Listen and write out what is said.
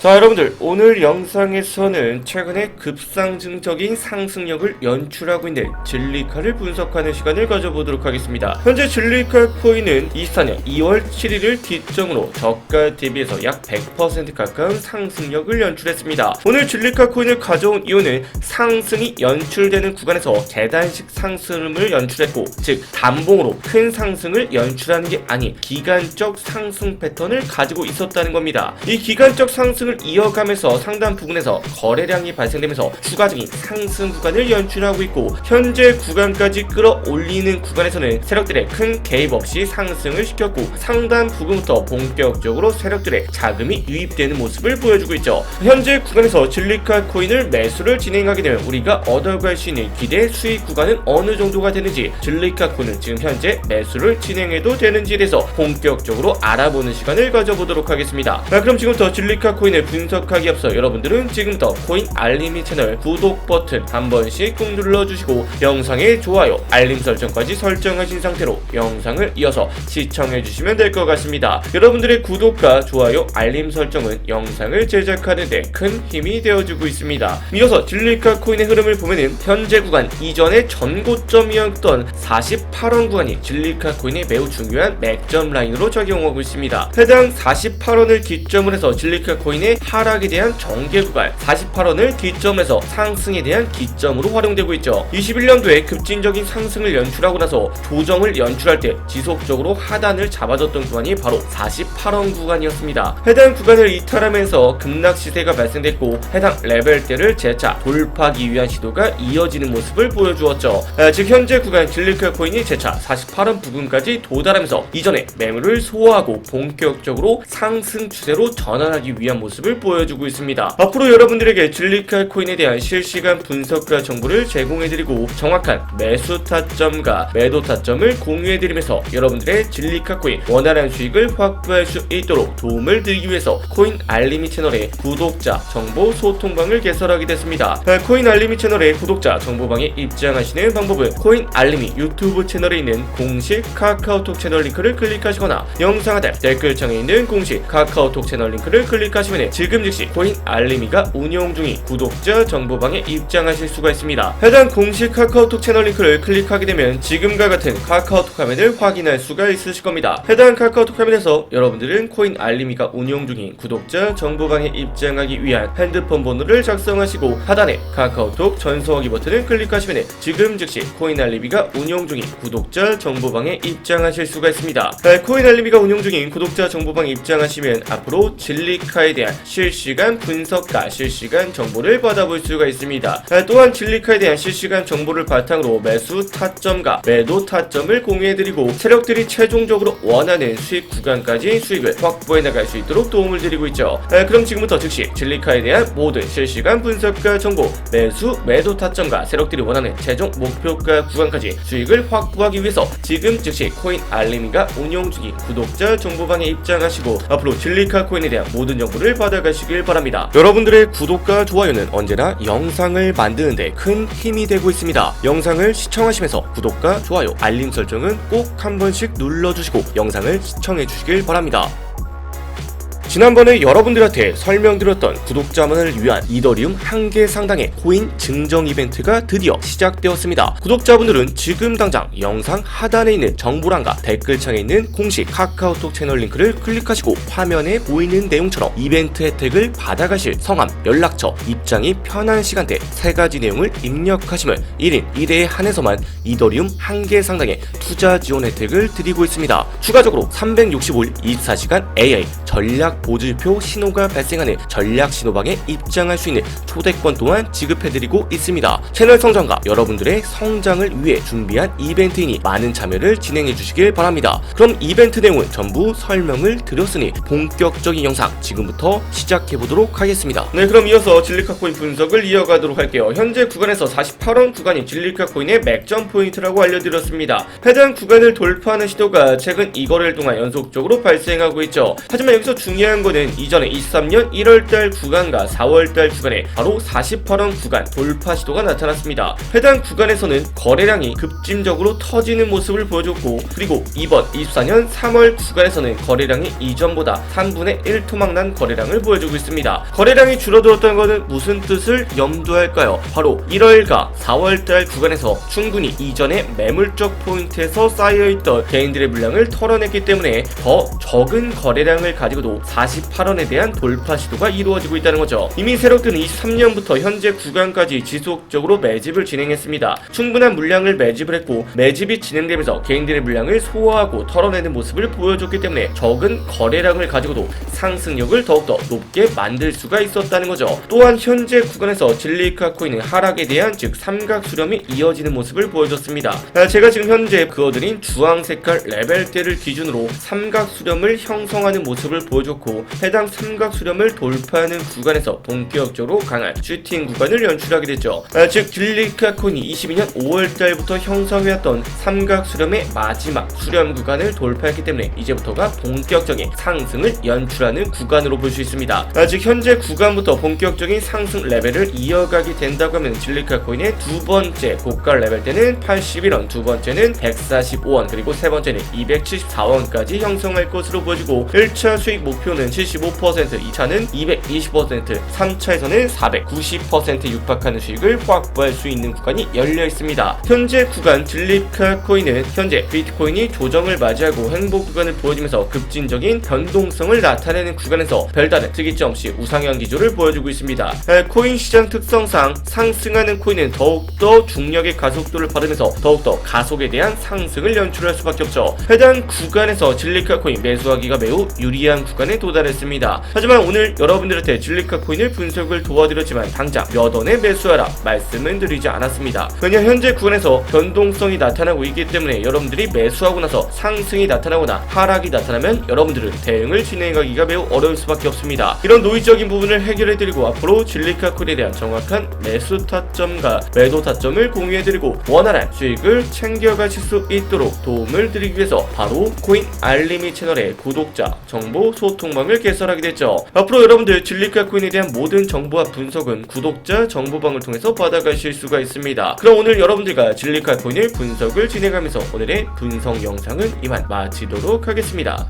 자 여러분들 오늘 영상에서는 최근에 급상승적인 상승력을 연출하고 있는 진리카를 분석하는 시간을 가져보도록 하겠습니다. 현재 진리카 코인은 24년 2월 7일을 기점으로 저가 대비해서 약 100% 가까운 상승력을 연출했습니다. 오늘 진리카 코인을 가져온 이유는 상승이 연출되는 구간에서 계단식 상승을 연출했고 즉 단봉으로 큰 상승을 연출하는 게 아닌 기간적 상승 패턴을 가지고 있었다는 겁니다. 이 기간적 상승 을 이어가면서 상단 부근에서 거래량이 발생되면서 추가적인 상승 구간을 연출하고 있고 현재 구간까지 끌어올리는 구간에서는 세력들의 큰 개입 없이 상승을 시켰고 상단 부근부터 본격적으로 세력들의 자금이 유입되는 모습을 보여주고 있죠. 현재 구간에서 진리카 코인을 매수를 진행하게 되면 우리가 얻어갈 수 있는 기대 수익 구간은 어느 정도가 되는지 진리카 코인은 지금 현재 매수를 진행해도 되는지에 대해서 본격적으로 알아보는 시간을 가져보도록 하겠습니다. 자, 그럼 지금부터 진리카 코인을 분석하기 앞서 여러분들은 지금부터 코인 알림이 채널 구독 버튼 한 번씩 꾹 눌러주시고 영상의 좋아요, 알림 설정까지 설정하신 상태로 영상을 이어서 시청해주시면 될 것 같습니다. 여러분들의 구독과 좋아요, 알림 설정은 영상을 제작하는데 큰 힘이 되어주고 있습니다. 이어서 진리카 코인의 흐름을 보면은 현재 구간 이전의 전고점이었던 48원 구간이 진리카 코인의 매우 중요한 맥점 라인으로 작용하고 있습니다. 해당 48원을 기점으로 해서 진리카 코인의 하락에 대한 정개 구간 48원을 기점에서 상승에 대한 기점으로 활용되고 있죠. 21년도에 급진적인 상승을 연출하고 나서 조정을 연출할 때 지속적으로 하단을 잡아줬던 구간이 바로 48원 구간이었습니다. 해당 구간을 이탈하면서 급락 시세가 발생됐고 해당 레벨대를 재차 돌파하기 위한 시도가 이어지는 모습을 보여주었죠. 아, 즉 현재 구간 진리카 코인이 재차 48원 부근까지 도달하면서 이전에 매물을 소화하고 본격적으로 상승 추세로 전환하기 위한 모습 을 보여주고 있습니다. 앞으로 여러분들에게 진리카 코인에 대한 실시간 분석과 정보를 제공해드리고 정확한 매수 타점과 매도 타점을 공유해드리면서 여러분들의 진리카 코인 원활한 수익을 확보할 수 있도록 도움을 드리기 위해서 코인 알림이 채널의 구독자 정보 소통방을 개설하게 됐습니다. 아, 코인 알림이 채널의 구독자 정보방에 입장하시는 방법은 코인 알림이 유튜브 채널에 있는 공식 카카오톡 채널 링크를 클릭하시거나 영상 하단 댓글창에 있는 공식 카카오톡 채널 링크를 클릭하시면 지금 즉시 코인 알림이가 운영 중인 구독자 정보방에 입장하실 수가 있습니다. 해당 공식 카카오톡 채널 링크를 클릭하게 되면 지금과 같은 카카오톡 화면을 확인할 수가 있으실 겁니다. 해당 카카오톡 화면에서 여러분들은 코인 알림이가 운영 중인 구독자 정보방에 입장하기 위한 핸드폰 번호를 작성하시고 하단에 카카오톡 전송하기 버튼을 클릭하시면 지금 즉시 코인 알림이가 운영 중인 구독자 정보방에 입장하실 수가 있습니다. 아, 코인 알림이가 운영 중인 구독자 정보방에 입장하시면 앞으로 진리카에 대한 실시간 분석과 실시간 정보를 받아볼 수가 있습니다. 아, 또한 진리카에 대한 실시간 정보를 바탕으로 매수 타점과 매도 타점을 공유해드리고 세력들이 최종적으로 원하는 수익 구간까지 수익을 확보해 나갈 수 있도록 도움을 드리고 있죠. 아, 그럼 지금부터 즉시 진리카에 대한 모든 실시간 분석과 정보, 매수, 매도 타점과 세력들이 원하는 최종 목표가 구간까지 수익을 확보하기 위해서 지금 즉시 코인 알림이가 운영 중인 구독자 정보방에 입장하시고 앞으로 진리카 코인에 대한 모든 정보를 받아가시길 바랍니다. 여러분들의 구독과 좋아요는 언제나 영상을 만드는데 큰 힘이 되고 있습니다. 영상을 시청하시면서 구독과 좋아요, 알림 설정은 꼭 한 번씩 눌러주시고 영상을 시청해 주시길 바랍니다. 지난번에 여러분들한테 설명드렸던 구독자만을 위한 이더리움 한 개 상당의 코인 증정 이벤트가 드디어 시작되었습니다. 구독자분들은 지금 당장 영상 하단에 있는 정보란과 댓글창에 있는 공식 카카오톡 채널 링크를 클릭하시고 화면에 보이는 내용처럼 이벤트 혜택을 받아가실 성함, 연락처, 입장이 편한 시간대 세 가지 내용을 입력하시면 1인 1회에 한해서만 이더리움 한 개 상당의 투자 지원 혜택을 드리고 있습니다. 추가적으로 365일 24시간 AI 전략 보조표 신호가 발생하는 전략 신호방에 입장할 수 있는 초대권 또한 지급해드리고 있습니다. 채널 성장과 여러분들의 성장을 위해 준비한 이벤트이니 많은 참여를 진행해 주시길 바랍니다. 그럼 이벤트 내용은 전부 설명을 드렸으니 본격적인 영상 지금부터 시작해 보도록 하겠습니다. 네, 그럼 이어서 진리카 코인 분석을 이어가도록 할게요. 현재 구간에서 48원 구간이 진리카 코인의 맥점 포인트라고 알려드렸습니다. 해당 구간을 돌파하는 시도가 최근 2거래일 동안 연속적으로 발생하고 있죠. 하지만 여기서 중요한 중요한 거는 이전에 23년 1월달 구간과 4월달 구간에 바로 48원 구간 돌파 시도가 나타났습니다. 해당 구간에서는 거래량이 급진적으로 터지는 모습을 보여줬고 그리고 이번 24년 3월 구간에서는 거래량이 이전보다 3분의 1 토막난 거래량을 보여주고 있습니다. 거래량이 줄어들었다는 것은 무슨 뜻을 염두할까요? 바로 1월과 4월달 구간에서 충분히 이전에 매물적 포인트에서 쌓여있던 개인들의 물량을 털어냈기 때문에 더 적은 거래량을 가지고도 48원에 대한 돌파 시도가 이루어지고 있다는 거죠. 이미 세력들은 23년부터 현재 구간까지 지속적으로 매집을 진행했습니다. 충분한 물량을 매집을 했고 매집이 진행되면서 개인들의 물량을 소화하고 털어내는 모습을 보여줬기 때문에 적은 거래량을 가지고도 상승력을 더욱더 높게 만들 수가 있었다는 거죠. 또한 현재 구간에서 진리카 코인의 하락에 대한 즉 삼각 수렴이 이어지는 모습을 보여줬습니다. 아, 제가 지금 현재 그어드린 주황 색깔 레벨대를 기준으로 삼각 수렴을 형성하는 모습을 보여줬고 해당 삼각 수렴을 돌파하는 구간에서 본격적으로 강한 슈팅 구간을 연출하게 됐죠. 아, 즉 진리카 코인이 22년 5월달부터 형성해왔던 삼각 수렴의 마지막 수렴 구간을 돌파했기 때문에 이제부터가 본격적인 상승을 연출하는 구간으로 볼 수 있습니다. 아, 즉 현재 구간부터 본격적인 상승 레벨을 이어가게 된다고 하면 진리카 코인의 두 번째 고가 레벨 때는 81원, 두 번째는 145원, 그리고 세 번째는 274원까지 형성할 것으로 보여지고 1차 수익 목표는 75%, 2차는 220%, 3차에서는 490% 육박하는 수익을 확보할 수 있는 구간이 열려 있습니다. 현재 구간 진리카 코인은 현재 비트코인이 조정을 맞이하고 행보 구간을 보여주면서 급진적인 변동성을 나타내는 구간에서 별다른 특이점 없이 우상향 기조를 보여주고 있습니다. 에, 코인 시장 특성상 상승하는 코인은 더욱더 중력의 가속도를 받으면서 더욱더 가속에 대한 상승을 연출할 수밖에 없죠. 해당 구간에서 진리카 코인 매수하기가 매우 유리한 구간에 도 달했습니다. 하지만 오늘 여러분들한테 진리카 코인을 분석을 도와드렸지만 당장 몇 원에 매수하라 말씀은 드리지 않았습니다. 왜냐 현재 구간에서 변동성이 나타나고 있기 때문에 여러분들이 매수하고 나서 상승이 나타나거나 하락이 나타나면 여러분들은 대응을 진행하기가 매우 어려울 수밖에 없습니다. 이런 노이적인 부분을 해결해드리고 앞으로 진리카 코인에 대한 정확한 매수 타점과 매도 타점을 공유해드리고 원활한 수익을 챙겨가실 수 있도록 도움을 드리기 위해서 바로 코인 알림이 채널의 구독자 정보 소통 방을 개설하게 됐죠. 앞으로 여러분들 진리카 코인에 대한 모든 정보와 분석은 구독자 정보방을 통해서 받아가실 수가 있습니다. 그럼 오늘 여러분들과 진리카 코인의 분석을 진행하면서 오늘의 분석 영상은 이만 마치도록 하겠습니다.